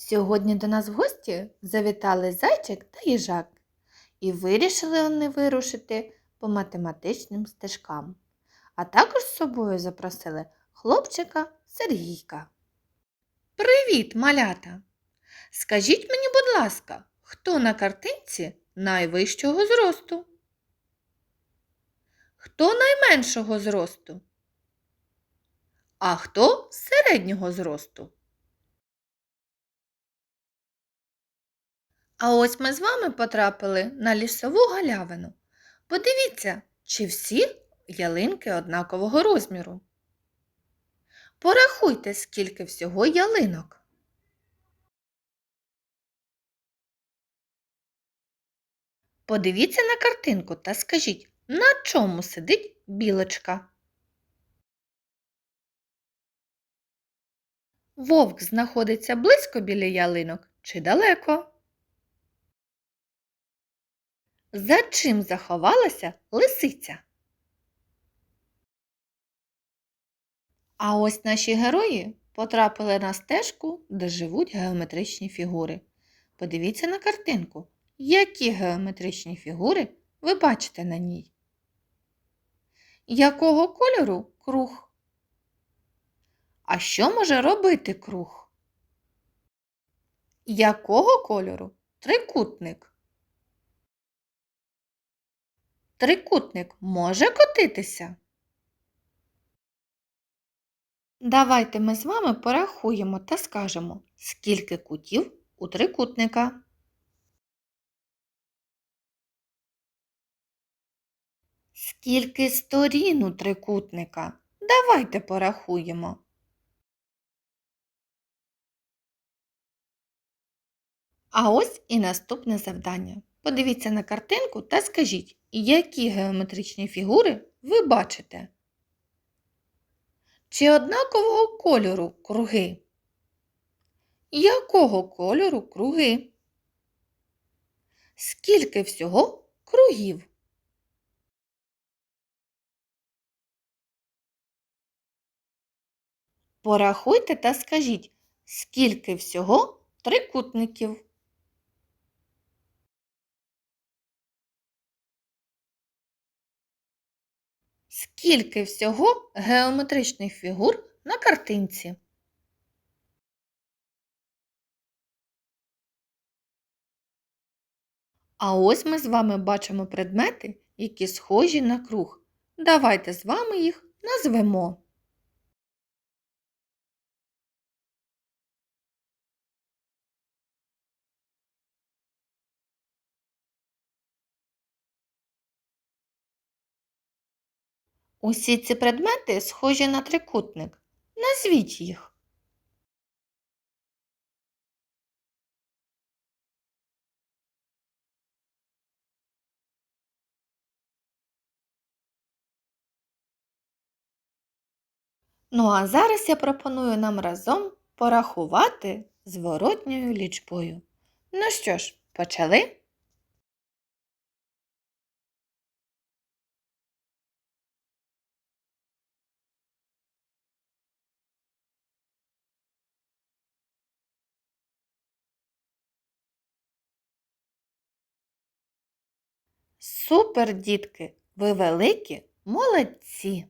Сьогодні до нас в гості завітали зайчик та їжак, і вирішили вони вирушити по математичним стежкам, а також з собою запросили хлопчика Сергійка. Привіт, малята! Скажіть мені, будь ласка, хто на картинці найвищого зросту? Хто найменшого зросту? А хто середнього зросту? А ось ми з вами потрапили на лісову галявину. Подивіться, чи всі ялинки однакового розміру. Порахуйте, скільки всього ялинок. Подивіться на картинку та скажіть, на чому сидить білочка. Вовк знаходиться близько біля ялинок чи далеко? За чим заховалася лисиця? А ось наші герої потрапили на стежку, де живуть геометричні фігури. Подивіться на картинку, які геометричні фігури ви бачите на ній. Якого кольору круг? А що може робити круг? Якого кольору трикутник? Трикутник може котитися? Давайте ми з вами порахуємо та скажемо, скільки кутів у трикутника. Скільки сторін у трикутника? Давайте порахуємо. А ось і наступне завдання. Подивіться на картинку та скажіть, які геометричні фігури ви бачите? Чи однакового кольору круги? Якого кольору круги? Скільки всього кругів? Порахуйте та скажіть, скільки всього трикутників? Скільки всього геометричних фігур на картинці? А ось ми з вами бачимо предмети, які схожі на круг. Давайте з вами їх назвемо. Усі ці предмети схожі на трикутник. Назвіть їх. Ну а зараз я пропоную нам разом порахувати зворотньою лічбою. Ну що ж, почали? Супер, дітки! Ви великі молодці!